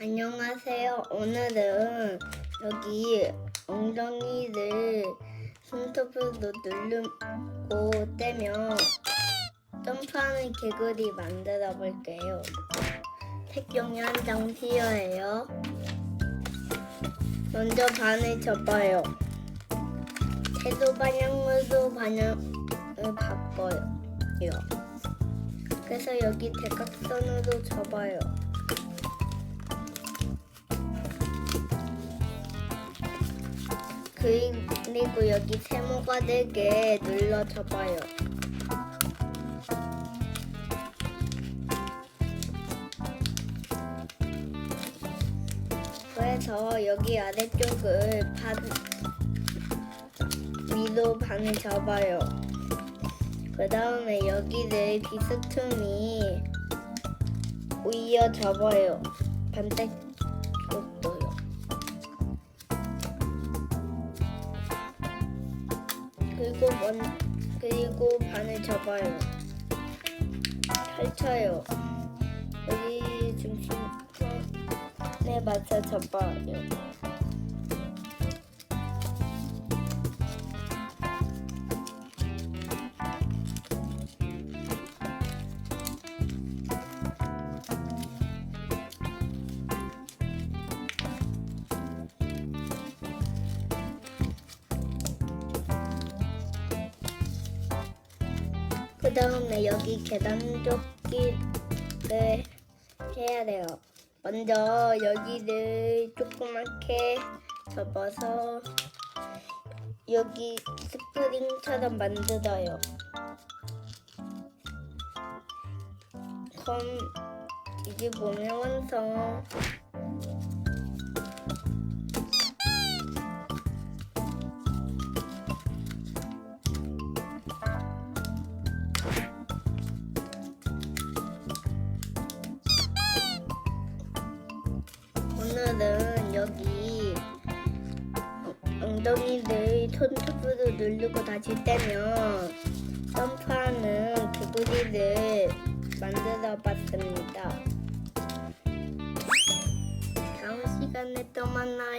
안녕하세요. 오늘은 여기 엉덩이를 손톱으로 누르고 떼면 점프하는 개구리 만들어 볼게요. 색종이 한 장 필요해요. 먼저 반을 접어요. 세로 방향으로 방향을 바꿔요. 그래서 여기 대각선으로 접어요. 그리고 여기 세모가 되게 눌러 접어요. 그래서 여기 아래쪽을 반 위로 반을 접어요. 그 다음에 여기를 비스듬히 위어 접어요. 반대쪽도 그리고 먼 그리고 반을 접어요. 펼쳐요. 여기 중심선에 맞춰 접어요. 그 다음에 여기 계단 조끼를 해야 돼요. 먼저 여기를 조그맣게 접어서 여기 스프링처럼 만들어요. 그럼 이게 보면 완성. 오늘은 여기 엉덩이를 손톱으로 누르고 다시 떼면 점프하는 개구리를 만들어 봤습니다. 다음 시간에 또 만나요.